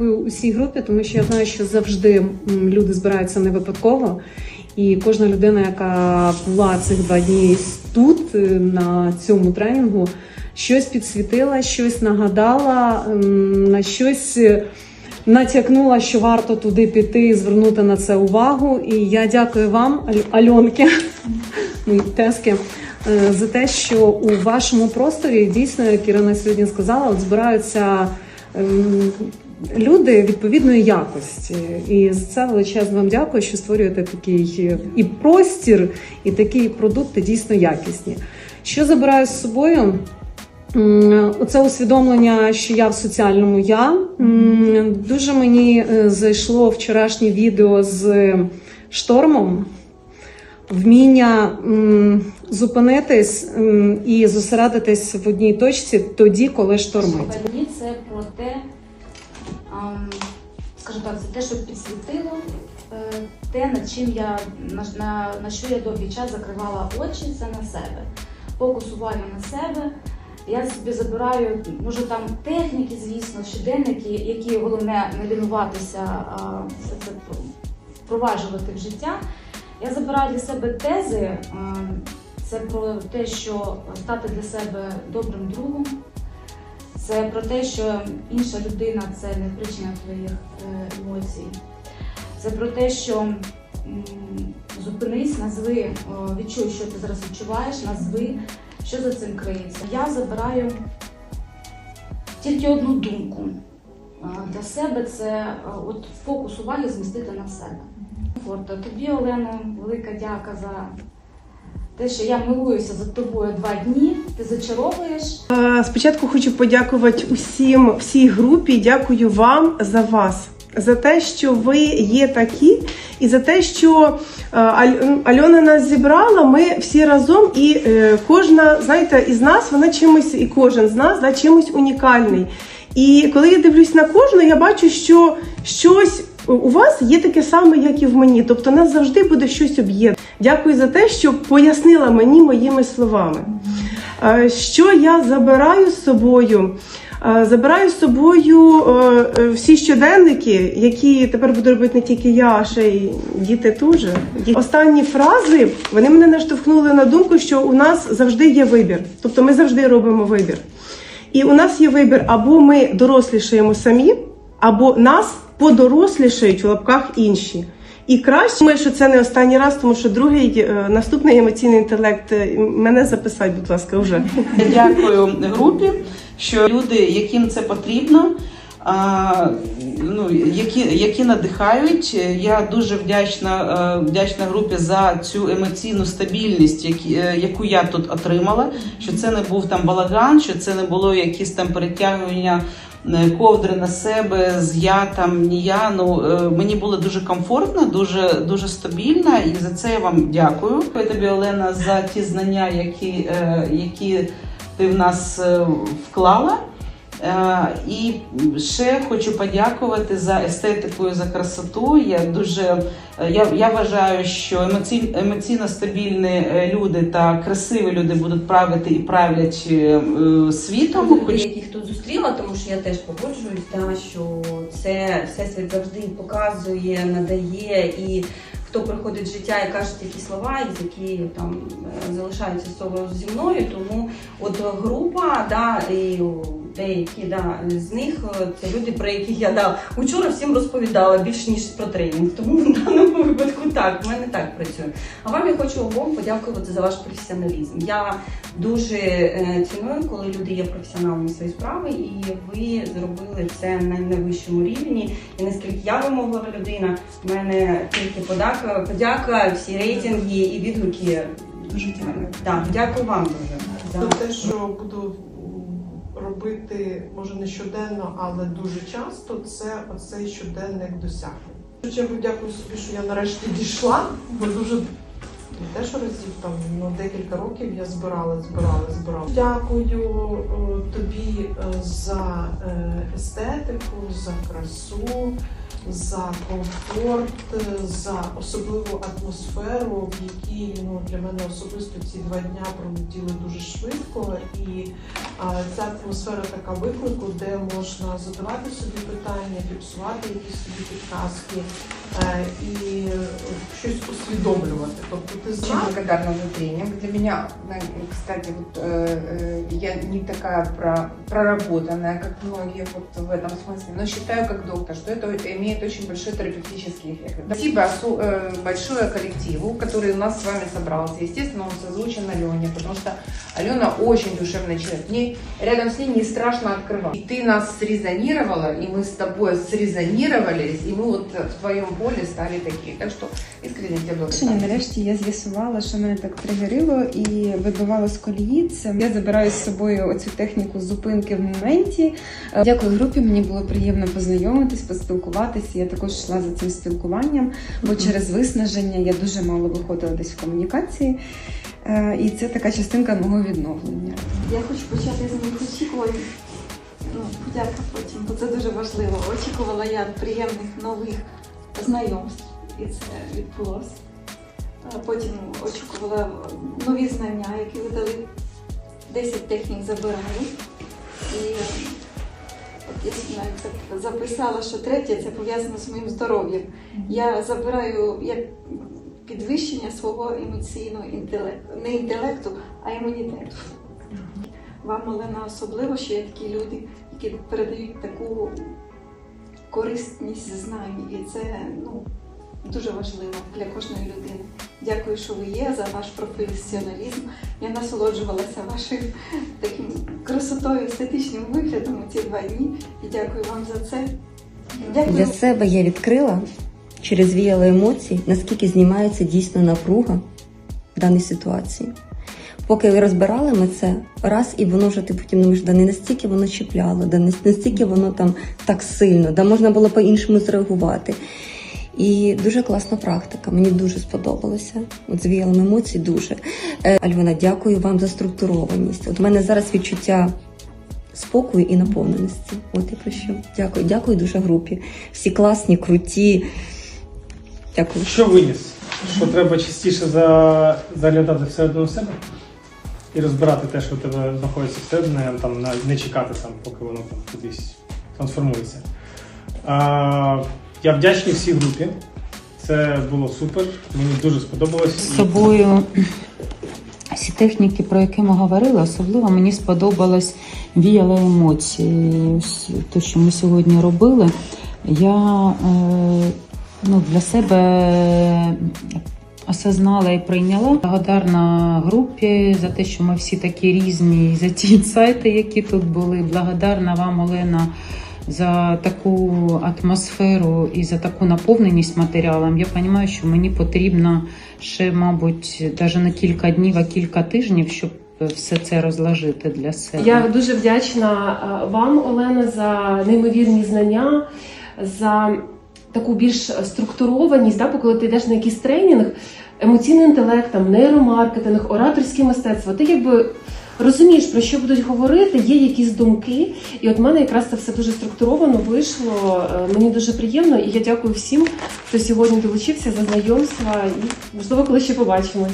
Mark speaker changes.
Speaker 1: дякую усій групі, тому що я знаю, що завжди люди збираються не випадково. І кожна людина, яка була цих два дні тут, е, на цьому тренінгу, щось підсвітила, щось нагадала, на щось е, натякнула, що варто туди піти і звернути на це увагу. І я дякую вам, Альонки, тески, е, за те, що у вашому просторі дійсно, як Ірина сьогодні сказала, от збираються. Люди відповідної якості, і за це величезно вам дякую, що створюєте такий і простір, і такі продукти дійсно якісні. Що забираю з собою? Оце усвідомлення, що я в соціальному я. Дуже мені е, зайшло вчорашнє відео з штормом. Вміння зупинитись і зосередитись в одній точці тоді, коли штормить.
Speaker 2: Мені це про те, скажімо так, це те, що підсвітило, е, те, над чим я на, на, на що я довгий час закривала очі, це на себе. Фокус уваги на себе. Я собі забираю, може там техніки, звісно, щоденники, які головне не лінуватися, все це впроваджувати в життя. Я забираю для себе тези. Це про те, що стати для себе добрим другом, це про те, що інша людина це не причина твоїх е, емоцій. Це про те, що зупинись, назви, відчуй, що ти зараз відчуваєш, назви, що за цим криється. Я забираю тільки одну думку. Для себе це от фокус уваги змістити на себе. Тобі, Олено, велика дяка за те, що я милуюся за тобою два дні. Ти зачаровуєш.
Speaker 3: Спочатку хочу подякувати усім, всій групі. Дякую вам за вас, за те, що ви є такі, і за те, що Альона нас зібрала. Ми всі разом, і е, кожна, знаєте, із нас вона чимось, і кожен з нас да, чимось унікальний. І коли я дивлюсь на кожну, я бачу, що щось у вас є таке саме, як і в мені. Тобто нас завжди буде щось об'єднати. Дякую за те, що пояснила мені моїми словами. Е, Що я забираю з собою? Е, Забираю з собою е, всі щоденники, які тепер буду робити не тільки я, а ще й діти теж. Останні фрази вони мене наштовхнули на думку, що у нас завжди є вибір. Тобто ми завжди робимо вибір. І у нас є вибір, або ми дорослішаємо самі, або нас подорослішають в лапках інші. І краще, думаю, що це не останній раз, тому що другий е, наступний емоційний інтелект е, мене записать, будь ласка, вже.
Speaker 4: Дякую групі, що люди, яким це потрібно, а, ну, які, які надихають. Я дуже вдячна, е, вдячна групі за цю емоційну стабільність, які, яку я тут отримала. Що це не був там балаган, що це не було якісь там перетягування. Е, Ковдри на себе з я там, ні я. Ну е, мені було дуже комфортно, дуже дуже стабільно, і за це я вам дякую. Дякую тобі, Олена, за ті знання, які, е, які ти в нас вклала. Е, І ще хочу подякувати за естетику і за красоту. Я дуже е, я, я вважаю, що емоційно, емоційно стабільні е, люди та красиві люди будуть правити і правлять світом. Хоч
Speaker 5: яких тут зустріла, тому що я теж погоджуюсь, та, що це всесвіт завжди показує, надає і. Хто приходить життя і каже такі слова, які там залишаються собою зі мною. Тому от група, да, і деякі да, з них е, це люди, про яких я да, учора всім розповідала більше ніж про тренінг. Тому в даному випадку так, в мене так працює. А вам я хочу обом подякувати за ваш професіоналізм. Я дуже е, ціную, коли люди є професіоналами своєї справи, і ви зробили це на найвищому рівні. І наскільки я вимоглива людина, в мене тільки подяка, подяка, всі рейтинги і відгуки.
Speaker 4: Дуже дякую.
Speaker 5: Так, дякую вам дуже. За-
Speaker 6: те, що буду робити, може не щоденно, але дуже часто, це оцей щоденник досягнень. Дуже чергу дякую собі, що я нарешті дійшла, бо дуже не те, що разів там ну, декілька років я збирала, збирала, збирала. Дякую е, тобі е, за е, естетику, за красу, за комфорт, за особливу атмосферу, в якій ну, для мене особисто ці два дня пролетіли дуже швидко. І а, ця атмосфера така виклику, де можна задавати собі питання, фіксувати якісь собі підказки і е, щось усвідомлювати. Тобто ти
Speaker 7: Очень благодарна тренинг. Для меня, кстати, вот, э, э, я не такая про- проработанная, как многие вот в этом смысле, но считаю как доктор, что это имеет очень большой терапевтический эффект. Спасибо э, большое коллективу, который у нас с вами собрался. Естественно, он созвучен Алене, потому что Алена очень душевный человек. Мне рядом с ней не страшно открывать. И ты нас срезонировала, и мы с тобой срезонировались, и мы вот в твоем поле стали такие. Так что искренне тебе
Speaker 8: Рішення
Speaker 7: благодарна.
Speaker 8: нарешті я з'ясувала, що мене так тригерило і вибивало з колії. Це я забираю з собою оцю техніку зупинки в моменті. Е, Дякую групі. Мені було приємно познайомитись, поспілкуватися. Я також йшла за цим спілкуванням, бо через виснаження я дуже мало виходила десь в комунікації. Е, І це така частинка мого відновлення.
Speaker 9: Я хочу почати з моїх очікувань. Ну, подяка потім, бо це дуже важливо. Очікувала я приємних нових знайомств, і це відбулося. Потім очікувала нові знання, які ви дали. 10 технік забираю. І е, от я навіть так записала, що третє це пов'язано з моїм здоров'ям. Я забираю як підвищення свого емоційного інтелекту, не інтелекту, а імунітету. Вам, Олена, особливо, що є такі люди, які передають таку корисність знань, і це ну, дуже важливо для кожної людини. Дякую, що ви є за ваш професіоналізм. Я насолоджувалася вашою таким красотою, естетичним виглядом у ці два дні. І дякую вам за це. Дякую.
Speaker 10: Для себе я відкрила через віяло емоцій, наскільки знімається дійсно напруга в даній ситуації. Поки розбирали ми це раз, і воно вже ти потім думаєш, да не настільки воно чіпляло, да не настільки воно там так сильно, да можна було по-іншому зреагувати. І дуже класна практика. Мені дуже сподобалося. От з віялом емоцій дуже. Е, Альвина, дякую вам за структурованість. От у мене зараз відчуття спокою і наповненості. От я про що. Дякую, дякую дуже групі. Всі класні, круті. Дякую.
Speaker 11: Що виніс? Що треба частіше за, заглядати всередину себе і розбирати те, що в тебе знаходиться всередині, там не чекати там, поки воно там кудись трансформується. А, я вдячний всій групі. Це було супер. Мені дуже сподобалось.
Speaker 12: з собою всі техніки, про які ми говорили, особливо мені сподобалось віяло емоції. Те, що ми сьогодні робили, я е, ну, для себе осознала і прийняла. Благодарна групі за те, що ми всі такі різні, і за ті інсайти, які тут були. Благодарна вам, Олена. За таку атмосферу і за таку наповненість матеріалом, я розумію, що мені потрібно ще, мабуть, навіть не кілька днів, а кілька тижнів, щоб все це розложити для себе.
Speaker 3: Я дуже вдячна е, вам, Олена, за неймовірні знання, за таку більш структурованість, да, коли ти йдеш на якийсь тренінг, емоційний інтелект, там, нейромаркетинг, ораторське мистецтво, ти якби розумієш, про що будуть говорити, є якісь думки. І от в мене якраз це все дуже структуровано вийшло. Е, Мені дуже приємно, і я дякую всім, хто сьогодні долучився за знайомства. І можливо, коли ще побачимось.